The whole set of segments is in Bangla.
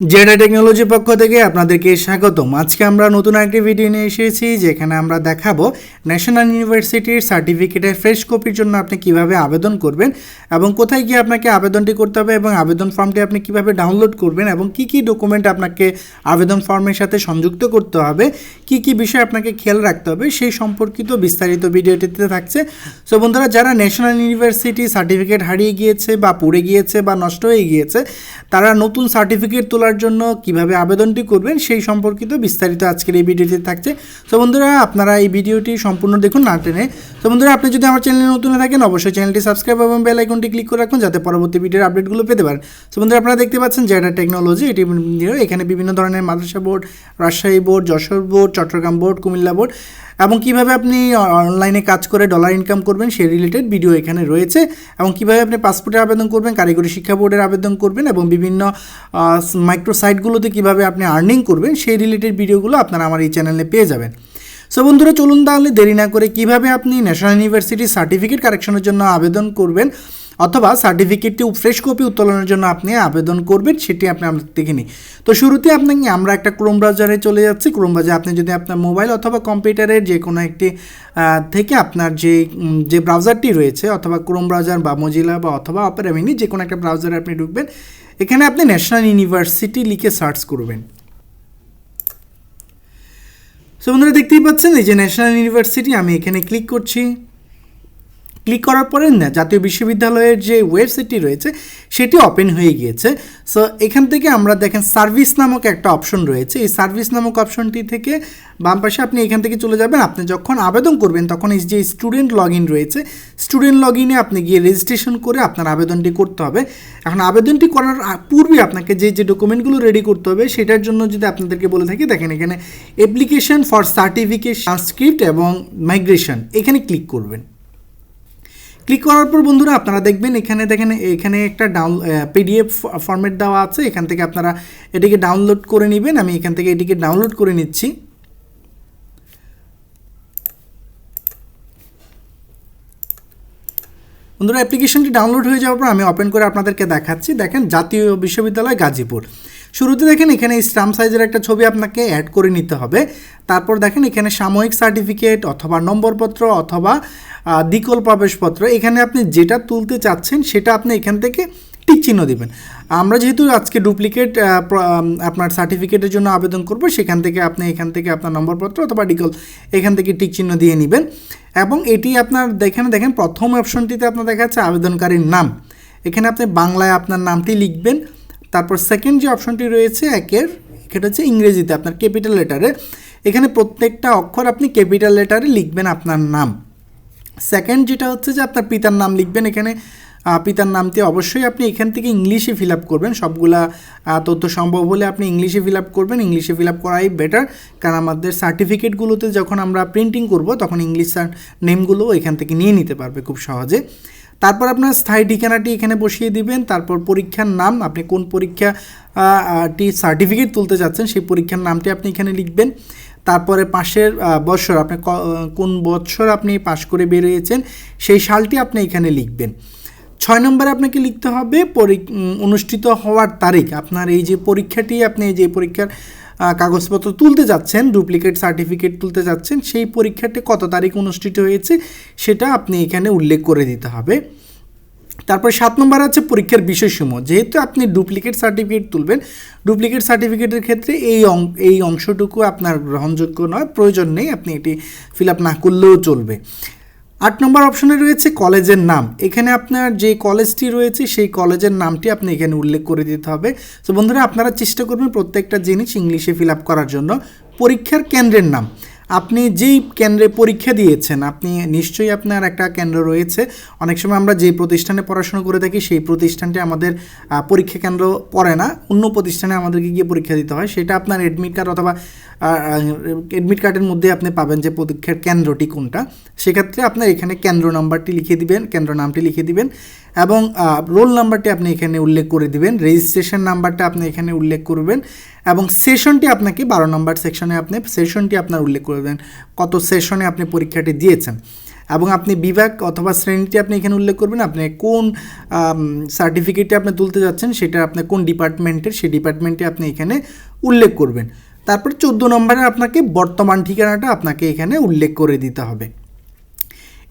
জেডা টেকনোলজির পক্ষ থেকে আপনাদেরকে স্বাগতম। আজকে আমরা নতুন একটি ভিডিও নিয়ে এসেছি, যেখানে আমরা দেখাবো ন্যাশনাল ইউনিভার্সিটির সার্টিফিকেটের ফ্রেশ কপির জন্য আপনি কীভাবে আবেদন করবেন এবং কোথায় গিয়ে আপনাকে আবেদনটি করতে হবে এবং আবেদন ফর্মটি আপনি কীভাবে ডাউনলোড করবেন এবং কি কি ডকুমেন্ট আপনাকে আবেদন ফর্মের সাথে সংযুক্ত করতে হবে, কি কি বিষয় আপনাকে খেয়াল রাখতে হবে, সেই সম্পর্কিত বিস্তারিত ভিডিওটিতে থাকছে। সো বন্ধুরা, যারা ন্যাশনাল ইউনিভার্সিটি সার্টিফিকেট হারিয়ে গিয়েছে বা পড়ে গিয়েছে বা নষ্ট হয়ে গিয়েছে, তারা নতুন সার্টিফিকেট তোলার জন্য কীভাবে আবেদনটি করবেন সেই সম্পর্কিত বিস্তারিত আজকের এই ভিডিওতে থাকছে। তো বন্ধুরা, আপনারা এই ভিডিওটি সম্পূর্ণ দেখুন না টেনে। তো বন্ধুরা, আপনি যদি আমার চ্যানেলে নতুন থাকেন, অবশ্যই চ্যানেলটি সাবস্ক্রাইব এবং বেল আইকনটি ক্লিক করে রাখুন যাতে পরবর্তী ভিডিওর আপডেটগুলো পেতে পারেন। তো বন্ধুরা, আপনারা দেখতে পাচ্ছেন জেডা টেকনোলজি, এটি এখানে বিভিন্ন ধরনের মাদ্রাসা board, Rajshahi board, Jessore board, Chittagong board, Comilla board. এবং কীভাবে আপনি অনলাইনে কাজ করে ডলার ইনকাম করবেন সেই রিলেটেড ভিডিও এখানে রয়েছে এবং কীভাবে আপনি পাসপোর্টের আবেদন করবেন, কারিগরি শিক্ষা বোর্ডের আবেদন করবেন এবং বিভিন্ন মাইক্রো সাইটগুলোতে কীভাবে আপনি আর্নিং করবেন সেই রিলেটেড ভিডিওগুলো আপনারা আমার এই চ্যানেলে পেয়ে যাবেন। সো বন্ধুরা, চলুন তাহলে দেরি না করে কীভাবে আপনি ন্যাশনাল ইউনিভার্সিটির সার্টিফিকেট কারেকশনের জন্য আবেদন করবেন অথবা সার্টিফিকেটটি ফ্রেশ কপি উত্তোলনের জন্য আপনি আবেদন করবেন, সেটি আপনি আমরা দেখে নিই। তো শুরুতে আপনাকে আমরা একটা ক্রোম ব্রাউজারে চলে যাচ্ছি। ক্রোম ব্রাউজারে আপনি যদি আপনার মোবাইল অথবা কম্পিউটারের যে কোনো একটি থেকে আপনার যে যে ব্রাউজারটি রয়েছে, অথবা ক্রোম ব্রাউজার বা মজিলা বা অথবা অপেরা মিনি যে কোনো একটা ব্রাউজারে আপনি ঢুকবেন, এখানে আপনি ন্যাশনাল ইউনিভার্সিটি লিখে সার্চ করবেন। সো বন্ধুরা দেখতেই পাচ্ছেন, এই যে ন্যাশনাল ইউনিভার্সিটি, আমি এখানে ক্লিক করছি। ক্লিক করার পরে না, জাতীয় বিশ্ববিদ্যালয়ের যে ওয়েবসাইটটি রয়েছে, সেটি ওপেন হয়ে গিয়েছে। সো এখান থেকে আমরা দেখেন সার্ভিস নামক একটা অপশন রয়েছে। এই সার্ভিস নামক অপশনটি থেকে বাম পাশে আপনি এখান থেকে চলে যাবেন। আপনি যখন আবেদন করবেন, তখন এই যে স্টুডেন্ট লগ ইন রয়েছে স্টুডেন্ট লগ ইনে আপনি গিয়ে রেজিস্ট্রেশন করে আপনার আবেদনটি করতে হবে। এখন আবেদনটি করার পূর্বে আপনাকে যে যে ডকুমেন্টগুলো রেডি করতে হবে, সেটার জন্য যদি আপনাদেরকে বলে থাকি, দেখেন এখানে অ্যাপ্লিকেশন ফর সার্টিফিকেট ট্রান্সক্রিপ্ট এবং মাইগ্রেশন এখানে ক্লিক করবেন। ক্লিক করার পর বন্ধুরা আপনারা দেখবেন এখানে দেখেন, এখানে একটা ডাউন পিডিএফ ফরম্যাট দেওয়া আছে। এখান থেকে আপনারা এটিকে ডাউনলোড করে নেবেন। আমি এখান থেকে এটিকে ডাউনলোড করে নিচ্ছি। বন্ধুরা অ্যাপ্লিকেশনটি ডাউনলোড হয়ে যাওয়ার পর আমি ওপেন করে আপনাদেরকে দেখাচ্ছি। দেখেন, জাতীয় বিশ্ববিদ্যালয় গাজীপুর। শুরুতে দেখেন এখানে স্ট্যাম্প সাইজের একটা ছবি আপনাকে অ্যাড করে নিতে হবে। তারপর দেখেন এখানে সাময়িক সার্টিফিকেট অথবা নম্বরপত্র অথবা দ্বিকল প্রবেশপত্র। এখানে আপনি যেটা তুলতে চাচ্ছেন সেটা আপনি এখান থেকে টিক চিহ্ন দিবেন। আমরা যেহেতু আজকে ডুপ্লিকেট আপনার সার্টিফিকেটের জন্য আবেদন করব, সেখান থেকে আপনি এখান থেকে আপনার নম্বরপত্র অথবা ডিকল এখান থেকে টিক চিহ্ন দিয়ে নেবেন। এবং এটি আপনার এখানে দেখেন প্রথম অপশনটিতে আপনার দেখা যাচ্ছে আবেদনকারীর নাম। এখানে আপনি বাংলায় আপনার নামটি লিখবেন। তারপর সেকেন্ড যে অপশনটি রয়েছে একের এটা হচ্ছে ইংরেজিতে, আপনার ক্যাপিটাল লেটারে এখানে প্রত্যেকটা অক্ষর আপনি ক্যাপিটাল লেটারে লিখবেন আপনার নাম। সেকেন্ড যেটা হচ্ছে যে আপনার পিতার নাম লিখবেন এখানে। পিতার নামটি অবশ্যই আপনি এখান থেকে ইংলিশে ফিল আপ করবেন। সবগুলা তথ্য সম্ভব হলে আপনি ইংলিশে ফিল আপ করবেন। ইংলিশে ফিল আপ করাই বেটার কারণ আমাদের সার্টিফিকেটগুলোতে যখন আমরা প্রিন্টিং করব, তখন ইংলিশ নেমগুলো এখান থেকে নিয়ে নিতে পারবে খুব সহজে। তারপর আপনার স্থায়ী ঠিকানাটি এখানে বসিয়ে দিবেন, তারপর পরীক্ষার নাম, আপনি কোন পরীক্ষা টি সার্টিফিকেট তুলতে যাচ্ছেন সেই পরীক্ষার নামটি আপনি এখানে লিখবেন। তারপরে পাশের বৎসর আপনি কোন বৎসর আপনি পাশ করে বেরিয়েছেন সেই সালটি আপনি এখানে লিখবেন। ছয় নম্বরে আপনাকে লিখতে হবে অনুষ্ঠিত হওয়ার তারিখ। আপনার এই যে পরীক্ষাটি, আপনি যে পরীক্ষার কাগজপত্র তুলতে যাচ্ছেন ডুপ্লিকেট সার্টিফিকেট তুলতে যাচ্ছেন, সেই পরীক্ষাটি কত তারিখ অনুষ্ঠিত হয়েছে সেটা আপনি এখানে উল্লেখ করে দিতে হবে। তারপর সাত নম্বর আছে পরীক্ষার বিষয়সমূহ। যেহেতু আপনি ডুপ্লিকেট সার্টিফিকেট তুলবেন ডুপ্লিকেট সার্টিফিকেটের ক্ষেত্রে এই এই অংশটুকু আপনার গ্রহণযোগ্য নয়, প্রয়োজন নেই, আপনি এটি ফিল আপ না করলেও চলবে। আট নম্বর অপশনে রয়েছে কলেজের নাম। এখানে আপনার যে কলেজটি রয়েছে, সেই কলেজের নামটি আপনি এখানে উল্লেখ করে দিতে হবে। তো বন্ধুরা, আপনারা চেষ্টা করবেন প্রত্যেকটা জিনিস ইংলিশে ফিল আপ করার জন্য। পরীক্ষার কেন্দ্রের নাম। আপনি যেই কেন্দ্রে পরীক্ষা দিয়েছেন, আপনি নিশ্চয়ই আপনার একটা কেন্দ্র রয়েছে। অনেক সময় আমরা যে প্রতিষ্ঠানে পড়াশোনা করে থাকি, সেই প্রতিষ্ঠানটি আমাদের পরীক্ষা কেন্দ্র পড়ে না। অন্য প্রতিষ্ঠানে আমাদেরকে গিয়ে পরীক্ষা দিতে হয়। সেটা আপনার এডমিট কার্ড অথবা এডমিট কার্ডের মধ্যে আপনি পাবেন যে পরীক্ষার কেন্দ্রটি কোনটা। সেক্ষেত্রে আপনার এখানে কেন্দ্র নাম্বারটি লিখে দিবেন, কেন্দ্র নামটি লিখে দিবেন। এবং রোল নাম্বারটি আপনি এখানে উল্লেখ করে দিবেন, রেজিস্ট্রেশন নাম্বারটা আপনি এখানে উল্লেখ করবেন, এবং সেশনটি আপনাকে বারো নম্বর সেকশনে আপনি, সেশনটি আপনার উল্লেখ করবেন কত সেশনে আপনি পরীক্ষাটি দিয়েছেন। এবং আপনি বিভাগ অথবা শ্রেণীটি আপনি এখানে উল্লেখ করবেন, আপনি কোন সার্টিফিকেটটি আপনি তুলতে যাচ্ছেন, সেটা আপনি কোন ডিপার্টমেন্টের, সেই ডিপার্টমেন্টে আপনি এখানে উল্লেখ করবেন। তারপর চোদ্দ নম্বরে আপনাকে বর্তমান ঠিকানাটা আপনাকে এখানে উল্লেখ করে দিতে হবে।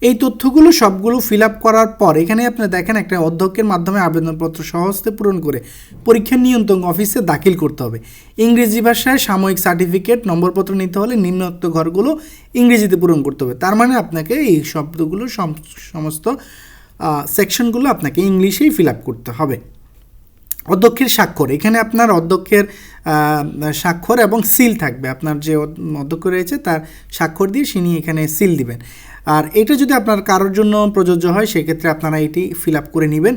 এই তথ্যগুলো সবগুলো ফিল আপ করার পর এখানে আপনি দেখেন একটা অধ্যক্ষের মাধ্যমে আবেদনপত্র সহজতে পূরণ করে পরীক্ষা নিয়ন্ত্রণ অফিসে দাখিল করতে হবে। ইংরেজি ভাষায় সাময়িক সার্টিফিকেট, নম্বরপত্র নিতে হলে নিম্নোক্ত ঘরগুলো ইংরেজিতে পূরণ করতে হবে। তার মানে আপনাকে এই শব্দগুলো সম- সমস্ত সেকশনগুলো আপনাকে ইংলিশেই ফিল আপ করতে হবে। অধ্যক্ষের স্বাক্ষর। এখানে আপনার অধ্যক্ষের স্বাক্ষর এবং সিল থাকবে। আপনার যে অধ্যক্ষ রয়েছে তার স্বাক্ষর দিয়ে সিনি এখানে সিল দিবেন। আর এটা যদি আপনার কারোর জন্য প্রযোজ্য হয়, সেক্ষেত্রে আপনারা এটি ফিল আপ করে নেবেন।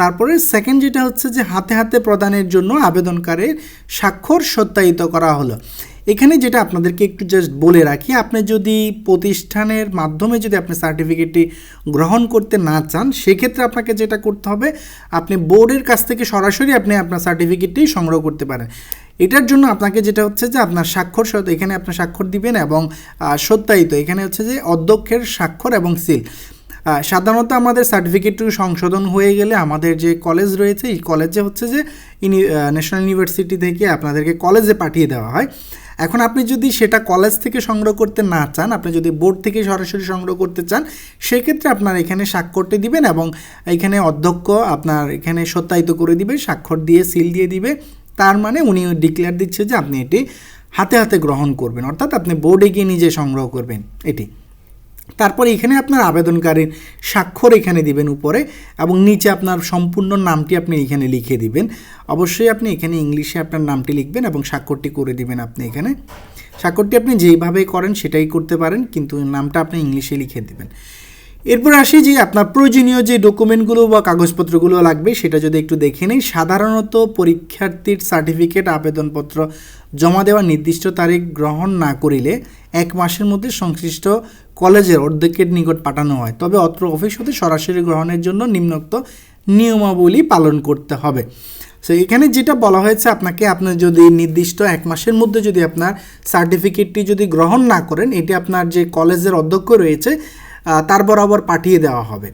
তারপরে সেকেন্ড যেটা হচ্ছে যে হাতে হাতে প্রদানের জন্য আবেদনকারীর স্বাক্ষর সত্যায়িত করা হলো। এখানে যেটা আপনাদেরকে একটু জাস্ট বলে রাখি, আপনি যদি প্রতিষ্ঠানের মাধ্যমে যদি আপনি সার্টিফিকেটটি গ্রহণ করতে না চান, সেক্ষেত্রে আপনাকে যেটা করতে হবে, আপনি বোর্ডের কাছ থেকে সরাসরি আপনি আপনার সার্টিফিকেটটি সংগ্রহ করতে পারেন। এটার জন্য আপনাকে যেটা হচ্ছে যে আপনার স্বাক্ষর সহ এখানে আপনার স্বাক্ষর দিবেন এবং সত্যায়িত। এখানে হচ্ছে যে অধ্যক্ষের স্বাক্ষর এবং সিল সাধারণত আমাদের সার্টিফিকেটটি সংশোধন হয়ে গেলে আমাদের যে কলেজ রয়েছে, এই কলেজে হচ্ছে যে ন্যাশনাল ইউনিভার্সিটি থেকে আপনাদেরকে কলেজে পাঠিয়ে দেওয়া হয়। এখন আপনি যদি সেটা কলেজ থেকে সংগ্রহ করতে না চান, আপনি যদি বোর্ড থেকে সরাসরি সংগ্রহ করতে চান, সেক্ষেত্রে আপনার এখানে স্বাক্ষরটি দিবেন এবং এখানে অধ্যক্ষ আপনার এখানে সত্যায়িত করে দিবে, স্বাক্ষর দিয়ে সিল দিয়ে দিবে। তার মানে উনি ডিক্লেয়ার দিচ্ছে যে আপনি এটি হাতে হাতে গ্রহণ করবেন। অর্থাৎ আপনি বোর্ডে গিয়ে নিজে সংগ্রহ করবেন এটি। তারপর এখানে আপনার আবেদনকারীর স্বাক্ষর এখানে দিবেন উপরে এবং নিচে আপনার সম্পূর্ণ নামটি আপনি এখানে লিখে দিবেন। অবশ্যই আপনি এখানে ইংলিশে আপনার নামটি লিখবেন এবং স্বাক্ষরটি করে দিবেন আপনি এখানে। স্বাক্ষরটি আপনি যেইভাবে করেন সেটাই করতে পারেন, কিন্তু নামটা আপনি ইংলিশে লিখে দিবেন। এরপর আসি যে আপনার প্রয়োজনীয় যে ডকুমেন্টগুলো বা কাগজপত্রগুলো লাগবে, সেটা যদি একটু দেখে নিই, সাধারণত পরীক্ষার্থীর সার্টিফিকেট, আবেদনপত্র জমা দেওয়ার নির্দিষ্ট তারিখ গ্রহণ না করিলে এক মাসের মধ্যে সংশ্লিষ্ট কলেজের অর্ধেকের নিকট পাঠানো হয়। তবে অত্র অফিস হতে সরাসরি গ্রহণের জন্য নিম্নোক্ত নিয়মাবলী পালন করতে হবে। সো এখানে যেটা বলা হয়েছে আপনাকে আপনার যদি নির্দিষ্ট এক মাসের মধ্যে যদি আপনার সার্টিফিকেটটি যদি গ্রহণ না করেন, এটি আপনার যে কলেজের অধ্যক্ষ রয়েছে তার বরাবর পাঠিয়ে দেওয়া হবে।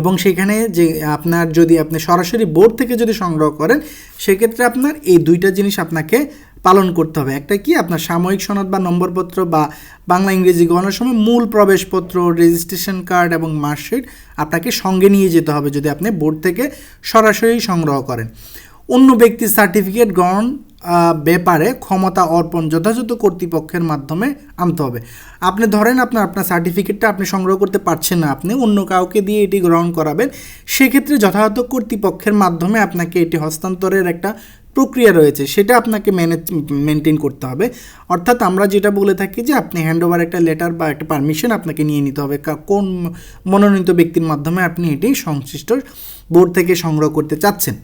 এবং সেখানে যে আপনার যদি আপনি সরাসরি বোর্ড থেকে যদি সংগ্রহ করেন, সেক্ষেত্রে আপনার এই দুইটা জিনিস আপনাকে পালন করতে হবে। একটা কি আপনার সাময়িক সনদ বা নম্বরপত্র বা বাংলা ইংরেজি গণনার সময় মূল প্রবেশপত্র রেজিস্ট্রেশন কার্ড এবং মার্কশিট আপনাকে সঙ্গে নিয়ে যেতে হবে যদি আপনি বোর্ড থেকে সরাসরি সংগ্রহ করেন। অন্য ব্যক্তির সার্টিফিকেট গ্রহণ ব্যাপারে ক্ষমতা অর্পণ যথাযথ কর্তৃপক্ষের মাধ্যমে আনতে হবে। আপনি ধরেন আপনার আপনার সার্টিফিকেটটা আপনি সংগ্রহ করতে পারছেন না আপনি, অন্য কাউকে দিয়ে এটি গ্রহণ করাবেন, সেক্ষেত্রে যথাযথ কর্তৃপক্ষের মাধ্যমে আপনাকে এটি হস্তান্তরের একটা প্রক্রিয়া রয়েছে, সেটা আপনাকে ম্যানেজ মেনটেন করতে হবে। অর্থাৎ আমরা যেটা বলে থাকি যে আপনি হ্যান্ড ওভার একটা লেটার বা একটা পারমিশন আপনাকে নিয়ে নিতে হবে কোন মনোনীত ব্যক্তির মাধ্যমে আপনি এটি সংশ্লিষ্ট বোর্ড থেকে সংগ্রহ করতে চাচ্ছেন।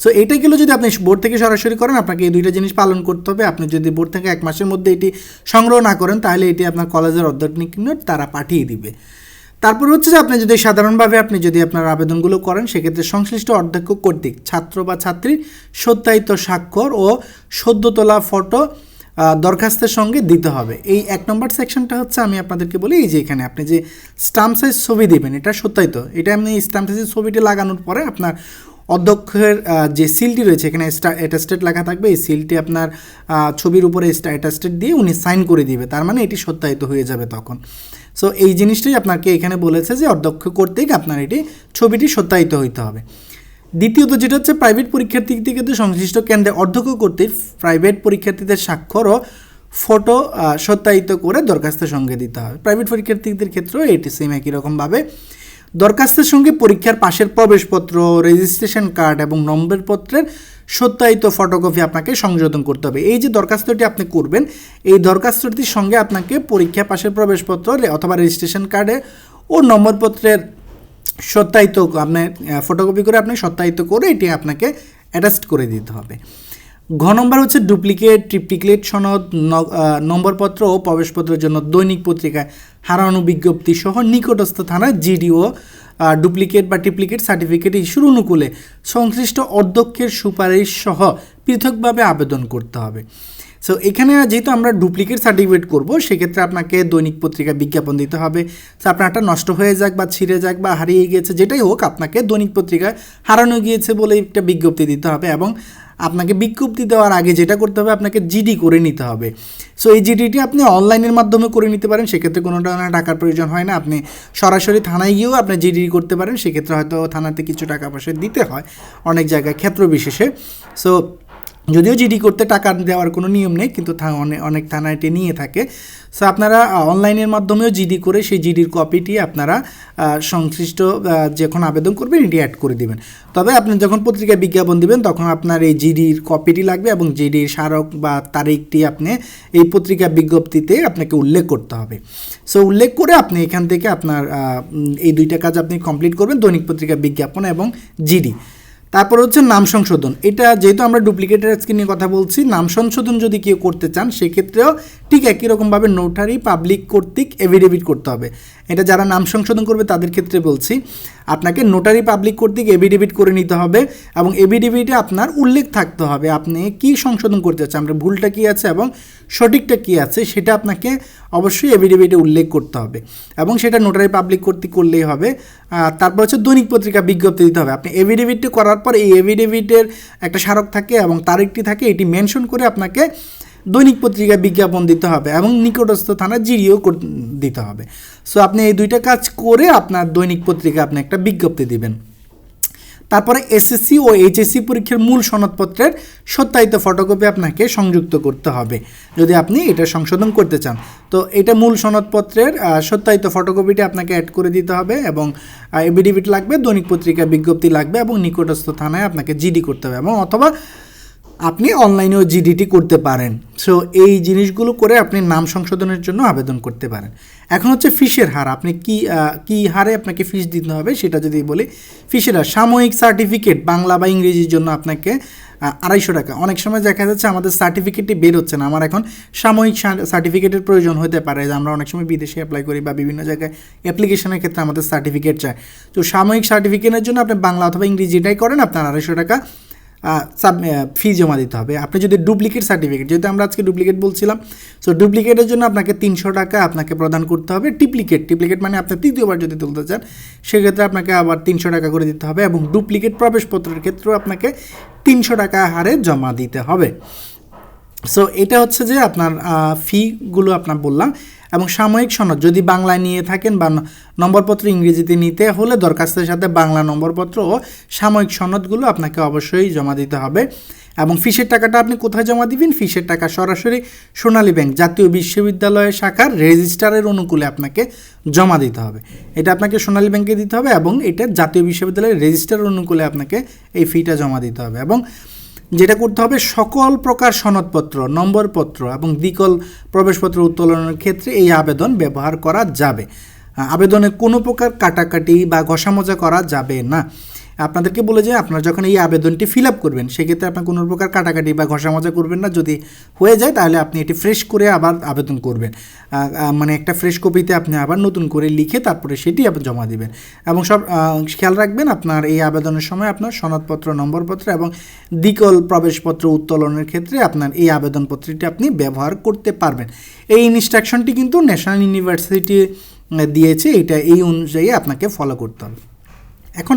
সো এইটা গেলে যদি আপনি বোর্ড থেকে সরাসরি করেন, আপনাকে এই দুইটা জিনিস পালন করতে হবে। আপনি যদি বোর্ড থেকে এক মাসের মধ্যে এটি সংগ্রহ না করেন, তাহলে এটি আপনার কলেজের অধ্যক্ষ নিকট তারা পাঠিয়ে দিবে। তারপর হচ্ছে যে আপনি যদি সাধারণভাবে আপনি যদি আপনার আবেদনগুলো করেন, সেক্ষেত্রে সংশ্লিষ্ট অধ্যক্ষ কর্তৃক ছাত্র বা ছাত্রীর সত্যায়িত স্বাক্ষর ও সদ্য তোলা ফটো দরখাস্তের সঙ্গে দিতে হবে। এই এক নম্বর সেকশনটা হচ্ছে আমি আপনাদেরকে বলি, এই যে এখানে আপনি যে স্টাম্প সাইজ ছবি দেবেন, এটা সত্যায়িত। এটা আপনি স্টাম্প সাইজের ছবিটি লাগানোর পরে আপনার অধ্যক্ষের যে সিলটি রয়েছে, এখানে অ্যাটাস্টেড লেখা থাকবে, এই সিলটি আপনার ছবির উপরে অ্যাটাস্টেড দিয়ে উনি সাইন করে দিবে। তার মানে এটি সত্যায়িত হয়ে যাবে তখন। সো এই জিনিসটাই আপনাকে এখানে বলেছে যে অধ্যক্ষ কর্তৃক আপনার এটি, ছবিটি সত্যায়িত হইতে হবে। দ্বিতীয়ত যেটা হচ্ছে প্রাইভেট পরীক্ষার্থীদের ক্ষেত্রে সংশ্লিষ্ট কেন্দ্রে অধ্যক্ষ কর্তৃক প্রাইভেট পরীক্ষার্থীদের স্বাক্ষর ও ফটো সত্যায়িত করে দরখাস্তের সঙ্গে দিতে হবে। প্রাইভেট পরীক্ষার্থীদের ক্ষেত্রেও এটি সেম একই রকমভাবে দরখাস্তের সঙ্গে পরীক্ষার পাশের প্রবেশপত্র রেজিস্ট্রেশন কার্ড এবং নম্বরপত্রের সত্যায়িত ফটোকপি আপনাকে সংযোজন করতে হবে। এই যে দরখাস্তটি আপনি করবেন, এই দরখাস্তটির সঙ্গে আপনাকে পরীক্ষা পাশের প্রবেশপত্র অথবা রেজিস্ট্রেশন কার্ডে ও নম্বরপত্রের সত্যায়িত আপনার ফটোকপি করে আপনি সত্যায়িত করে এটি আপনাকে অ্যাটাস্ট করে দিতে হবে। ঘ নম্বর হচ্ছে ডুপ্লিকেট ট্রিপ্লিকেট সনদ নম্বরপত্র ও প্রবেশপত্রের জন্য দৈনিক পত্রিকায় হারানো বিজ্ঞপ্তি সহ নিকটস্থ থানার জিডিও ডুপ্লিকেট বা ট্রিপ্লিকেট সার্টিফিকেট ইস্যুর অনুকূলে সংশ্লিষ্ট অধ্যক্ষের সুপারিশ সহ পৃথকভাবে আবেদন করতে হবে। সো এখানে যেহেতু আমরা ডুপ্লিকেট সার্টিফিকেট করব, সেক্ষেত্রে আপনাকে দৈনিক পত্রিকা বিজ্ঞাপন দিতে হবে। তো আপনারটা নষ্ট হয়ে যাক বা ছিঁড়ে যাক বা হারিয়ে গিয়েছে, যেটাই হোক আপনাকে দৈনিক পত্রিকায় হারানো গিয়েছে বলে একটা বিজ্ঞপ্তি দিতে হবে এবং আপনাকে বিজ্ঞপ্তি দেওয়ার আগে যেটা করতে হবে, আপনাকে জিডি করে নিতে হবে। সো এই জিডিটি আপনি অনলাইনের মাধ্যমে করে নিতে পারেন, সেক্ষেত্রে কোনো ধরনের টাকার প্রয়োজন হয় না। আপনি সরাসরি থানায় গিয়েও আপনি জিডি করতে পারেন, সেক্ষেত্রে হয়তো থানাতে কিছু টাকা পয়সা দিতে হয় অনেক জায়গায় ক্ষেত্র বিশেষে। সো যদিও জিডি করতে টাকা দেওয়ার কোনো নিয়ম নেই, কিন্তু অনেক থানা এটি নিয়ে থাকে। সো আপনারা অনলাইনের মাধ্যমেও জিডি করে সেই জিডির কপিটি আপনারা সংশ্লিষ্ট যখন আবেদন করবেন, এটি অ্যাড করে দিবেন। তবে আপনি যখন পত্রিকায় বিজ্ঞাপন দিবেন, তখন আপনার এই জিডির কপিটি লাগবে এবং জিডির স্মারক বা তারিখটি আপনি এই পত্রিকা বিজ্ঞপ্তিতে আপনাকে উল্লেখ করতে হবে। সো উল্লেখ করে আপনি এখান থেকে আপনার এই দুইটা কাজ আপনি কমপ্লিট করবেন, দৈনিক পত্রিকা বিজ্ঞাপন এবং জিডি তারপর হচ্ছে নাম সংশোধন। এটা যেহেতু আমরা ডুপ্লিকেটের আজকে নিয়ে কথা বলছি, নাম সংশোধন যদি কেউ করতে চান, সেক্ষেত্রেও ঠিক একই রকমভাবে নোটারি পাবলিক কর্তৃক এভিডেভিট করতে হবে। এটা যারা নাম সংশোধন করবে, তাদের ক্ষেত্রে বলছি। আপনাকে নোটারি পাবলিক কর্তৃক এভিডেভিট করে নিতে হবে এবং এভিডেভিটে আপনার উল্লেখ থাকতে হবে আপনি কি সংশোধন করতে চাচ্ছেন, আপনার ভুলটা কী আছে এবং সঠিকটা কী আছে সেটা আপনাকে অবশ্যই এভিডেভিটে উল্লেখ করতে হবে এবং সেটা নোটারি পাবলিক কর্তৃক করলেই হবে। তারপর হচ্ছে দৈনিক পত্রিকা বিজ্ঞপ্তি দিতে হবে। আপনি এভিডেভিটটি করার পর এই এভিডেভিটের একটা স্মারক থাকে এবং তারিখটি থাকে, এটি মেনশন করে আপনাকে দৈনিক পত্রিকায় বিজ্ঞাপন দিতে হবে এবং নিকটস্থ থানা জিরিও দিতে হবে। সো আপনি এই দুইটা কাজ করে আপনার দৈনিক পত্রিকা আপনি একটা বিজ্ঞপ্তি দিবেন। তারপরে এসএসসি ও এইচএসসি পরীক্ষার মূল সনদপত্রের সত্যায়িত ফটোকপি আপনাকে সংযুক্ত করতে হবে, যদি আপনি এটা সংশোধন করতে চান। তো এটা মূল সনদপত্রের সত্যায়িত ফটোকপিটি আপনাকে অ্যাড করে দিতে হবে এবং এবিডিভিট লাগবে, দৈনিক পত্রিকা বিজ্ঞপ্তি লাগবে এবং নিকটস্থ থানায় আপনাকে জিডি করতে হবে এবং অথবা আপনি অনলাইনেও জিডিটি করতে পারেন। সো এই জিনিসগুলো করে আপনি নাম সংশোধনের জন্য আবেদন করতে পারেন। এখন হচ্ছে ফিসের হার, আপনি কি কি হারে আপনাকে ফিস দিতে হবে সেটা যদি বলি, ফিসের হার, সাময়িক সার্টিফিকেট বাংলা বা ইংরেজির জন্য আপনাকে আড়াইশো টাকা। অনেক সময় দেখা যাচ্ছে আমাদের সার্টিফিকেটটি বের হচ্ছে না। আমার এখন সাময়িক সার্টিফিকেটের প্রয়োজন হতে পারে। যে আমরা অনেক সময় বিদেশে অ্যাপ্লাই করি বা বিভিন্ন জায়গায় অ্যাপ্লিকেশনের ক্ষেত্রে আমাদের সার্টিফিকেট চায় তো সাময়িক সার্টিফিকেটের জন্য আপনি বাংলা অথবা ইংরেজিটাই করেন, আপনার আড়াইশো টাকা ফি জমা দিতে হবে। আপনি যদি ডুপ্লিকেট সার্টিফিকেট যেহেতু আমরা আজকে ডুপ্লিকেট বলছিলাম সো ডুপ্লিকেটের জন্য আপনাকে তিনশো টাকা আপনাকে প্রদান করতে হবে। টিপ্লিকেট টিপ্লিকেট মানে আপনি তৃতীয়বার যদি তুলতে চান, সেক্ষেত্রে আপনাকে আবার তিনশো টাকা করে দিতে হবে এবং ডুপ্লিকেট প্রবেশপত্রের ক্ষেত্রেও আপনাকে তিনশো টাকা হারে জমা দিতে হবে। সো এটা হচ্ছে যে আপনার ফিগুলো আপনার বললাম। এবং সাময়িক সনদ। যদি বাংলায় নিয়ে থাকেন বা নম্বরপত্র ইংরেজিতে নিতে হলে দরখাস্তের সাথে বাংলা নম্বরপত্র ও সাময়িক সনদগুলো আপনাকে অবশ্যই জমা দিতে হবে। এবং ফিসের টাকাটা আপনি কোথায় জমা দিবেন? ফিসের টাকা সরাসরি সোনালী ব্যাংক জাতীয় বিশ্ববিদ্যালয়ের শাখার রেজিস্ট্রারের অনুকূলে আপনাকে জমা দিতে হবে। এটা আপনাকে সোনালী ব্যাংকে দিতে হবে এবং এটা জাতীয় বিশ্ববিদ্যালয়ের রেজিস্ট্রার অনুকূলে আপনাকে এই ফিটা জমা দিতে হবে। এবং যেটা করতে হবে সকল প্রকার সনদপত্র, নম্বরপত্র এবং দ্বিকল প্রবেশপত্র উত্তোলনের ক্ষেত্রে এই আবেদন ব্যবহার করা যাবে। আবেদনে কোনো প্রকার কাটাকাটি বা ঘষামজা করা যাবে না। আপনাদেরকে বলে যে আপনারা যখন এই আবেদনটি ফিল আপ করবেন, সেক্ষেত্রে আপনার কোনো প্রকার কাটাকাটি বা ঘষা ঘষামজা করবেন না। যদি হয়ে যায়, তাহলে আপনি এটি ফ্রেশ করে আবার আবেদন করবেন। মানে একটা ফ্রেশ কপিতে আপনি আবার নতুন করে লিখে তারপরে সেটি আপনি জমা দিবেন। এবং সব খেয়াল রাখবেন, আপনার এই আবেদনের সময় আপনার সনদপত্র, নম্বরপত্র এবং দ্বিকল প্রবেশপত্র উত্তোলনের ক্ষেত্রে আপনার এই আবেদনপত্রটি আপনি ব্যবহার করতে পারবেন। এই ইনস্ট্রাকশনটি কিন্তু ন্যাশনাল ইউনিভার্সিটি দিয়েছে। এটা এই অনুযায়ী আপনাকে ফলো করতে হবে। এখন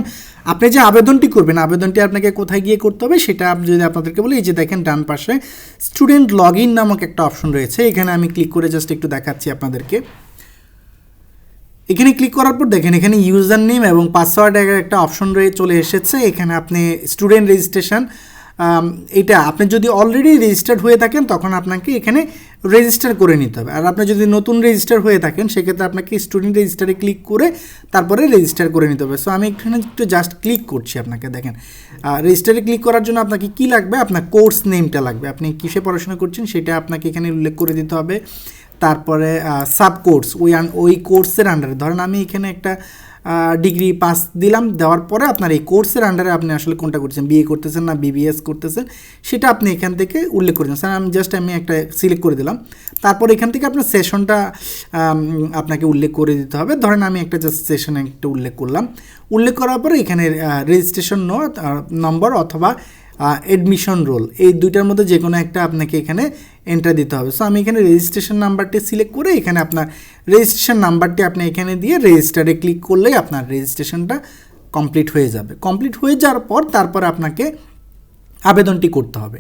আপনি যে আবেদনটি করবেন, আবেদনটি আপনাকে কোথায় গিয়ে করতে হবে সেটা যদি আপনাদেরকে বলি, এই যে দেখেন ডান পাশে স্টুডেন্ট লগ ইন নামক একটা অপশন রয়েছে। এখানে আমি ক্লিক করে জাস্ট একটু দেখাচ্ছি আপনাদেরকে। এখানে ক্লিক করার পর দেখেন এখানে ইউজার নেম এবং পাসওয়ার্ড একটা অপশন রয়ে চলে এসেছে। এখানে আপনি স্টুডেন্ট রেজিস্ট্রেশন এটা আপনি যদি অলরেডি রেজিস্টার্ড হয়ে থাকেন, তখন আপনাকে এখানে রেজিস্টার করে নিতে হবে। আর আপনি যদি নতুন রেজিস্টার হয়ে থাকেন, সেক্ষেত্রে আপনাকে স্টুডেন্ট রেজিস্টারে ক্লিক করে তারপরে রেজিস্টার করে নিতে হবে। সো আমি এখানে একটু জাস্ট ক্লিক করছি আপনাকে, দেখেন। রেজিস্টারে ক্লিক করার জন্য আপনাকে কি লাগবে? আপনার কোর্স নেমটা লাগবে। আপনি কিসে পড়াশোনা করছেন, সেটা আপনাকে এখানে উল্লেখ করে দিতে হবে। তারপরে সাব কোর্স ওই ওই কোর্সের আন্ডারে ধরেন আমি এখানে একটা ডিগ্রি পাস দিলাম, দেওয়ার পরে আপনার এই কোর্সের আন্ডারে আপনি আসলে কোনটা করছেন বিএ করতেছেন না? বিবিএস করতেছেন? সেটা আপনি এখান থেকে উল্লেখ করেছেন স্যার, আমি জাস্ট আমি একটা সিলেক্ট করে দিলাম। তারপর এখান থেকে আপনার সেশনটা আপনাকে উল্লেখ করে দিতে হবে। ধরেন আমি একটা জাস্ট সেশন একটা উল্লেখ করলাম। উল্লেখ করার পরে এখানে রেজিস্ট্রেশন নম্বর অথবা এডমিশন রোল এই দুইটার মধ্যে যে কোনো একটা আপনাকে এখানে এন্টার দিতে হবে। সো আমি এখানে রেজিস্ট্রেশন নাম্বারটি সিলেক্ট করে এখানে আপনার রেজিস্ট্রেশন নাম্বারটি আপনি এখানে দিয়ে রেজিস্টারে ক্লিক করলেই আপনার রেজিস্ট্রেশনটা কমপ্লিট হয়ে যাবে। কমপ্লিট হয়ে যাওয়ার পর তারপর আপনাকে আবেদনটি করতে হবে।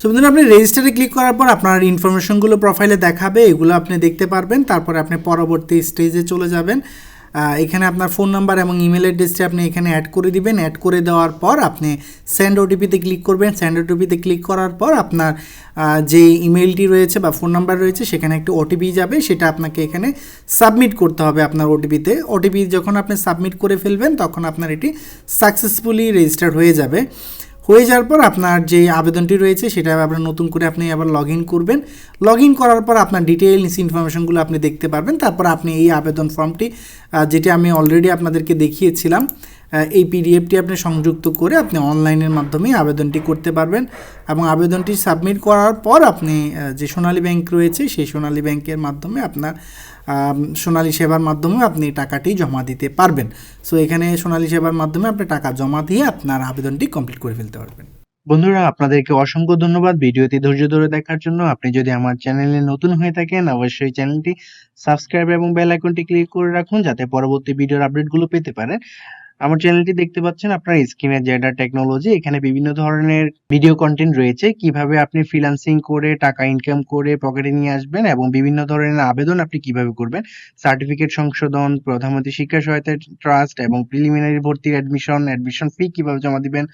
সো বন্ধুরা, আপনি রেজিস্টারে ক্লিক করার পর আপনার ইনফরমেশনগুলো প্রোফাইলে দেখাবে, এগুলো আপনি দেখতে পারবেন, তারপরে আপনি পরবর্তী স্টেজে চলে যাবেন। এখানে আপনার ফোন নাম্বার এবং ইমেল অ্যাড্রেসটি আপনি এখানে অ্যাড করে দিবেন। অ্যাড করে দেওয়ার পর আপনি সেন্ড ওটিপিতে ক্লিক করবেন। সেন্ড ওটিপিতে ক্লিক করার পর আপনার যে ইমেলটি রয়েছে বা ফোন নাম্বার রয়েছে, সেখানে একটি ওটিপি যাবে। সেটা আপনাকে এখানে সাবমিট করতে হবে আপনার ওটিপিতে ওটিপি যখন আপনি সাবমিট করে ফেলবেন, তখন আপনার এটি সাকসেসফুলি রেজিস্টার হয়ে যাবে। হয়ে যাওয়ার পর আপনার যে আবেদনটি রয়েছে, সেটা আপনার নতুন করে আপনি আবার লগ ইন করবেন। লগ ইন করার পর আপনার ডিটেইলস ইনফরমেশনগুলো আপনি দেখতে পারবেন। তারপর আপনি এই আবেদন ফর্মটি যেটি আমি অলরেডি আপনাদেরকে দেখিয়েছিলাম এই পিডিএফটি আপনি সংযুক্ত করে আপনি অনলাইনের মাধ্যমে আবেদনটি করতে পারবেন এবং আবেদনটি সাবমিট করার পর আপনি যে সোনালী ব্যাংক রয়েছে সেই সোনালী ব্যাংকের মাধ্যমে আপনার সোনালী সেবার মাধ্যমে আপনি টাকাটি জমা দিতে পারবেন। সো এখানে সোনালী সেবার মাধ্যমে আপনি টাকা জমা দিয়ে আপনার আবেদনটি কমপ্লিট করে ফেলতে পারবেন। বন্ধুরা, আপনাদেরকে অসংখ্য ধন্যবাদ ভিডিওটি ধৈর্য ধরে দেখার জন্য। আপনি যদি আমার চ্যানেলে নতুন হয়ে থাকেন, অবশ্যই চ্যানেলটি সাবস্ক্রাইব এবং বেল আইকনটি ক্লিক করে রাখুন যাতে পরবর্তী ভিডিওর আপডেটগুলো পেতে পারেন। আমার চ্যানেলটি দেখতে পাচ্ছেন আপনার স্ক্রিনে জেডার টেকনোলজি এখানে বিভিন্ন ধরনের ভিডিও কন্টেন্ট রয়েছে। কীভাবে আপনি ফ্রিল্যান্সিং করে টাকা ইনকাম করে পকেটে নিয়ে আসবেন এবং বিভিন্ন ধরনের আবেদন আপনি কীভাবে করবেন? সার্টিফিকেট সংশোধন প্রধানমন্ত্রী শিক্ষা সহায়তা ট্রাস্ট এবং প্রিলিমিনারি ভর্তির অ্যাডমিশন অ্যাডমিশন ফি কীভাবে জমা দিবেন,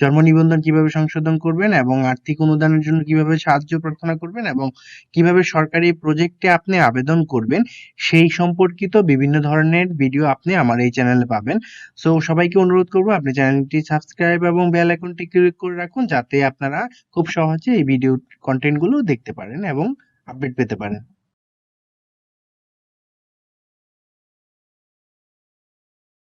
জন্ম নিবন্ধন কীভাবে সংশোধন করবেন এবং আর্থিক অনুদানের জন্য কীভাবে সাহায্য প্রার্থনা করবেন এবং কীভাবে সরকারি প্রজেক্টে আপনি আবেদন করবেন, সেই সম্পর্কিত বিভিন্ন ধরনের ভিডিও আপনি আমার এই চ্যানেলে পাবেন। সো সবাইকে অনুরোধ করব আপনি চ্যানেলটি সাবস্ক্রাইব এবং বেল আইকনটি ক্লিক করে রাখুন যাতে আপনারা খুব সহজে এই ভিডিও কন্টেন্টগুলো দেখতে পারেন এবং আপডেট পেতে পারেন।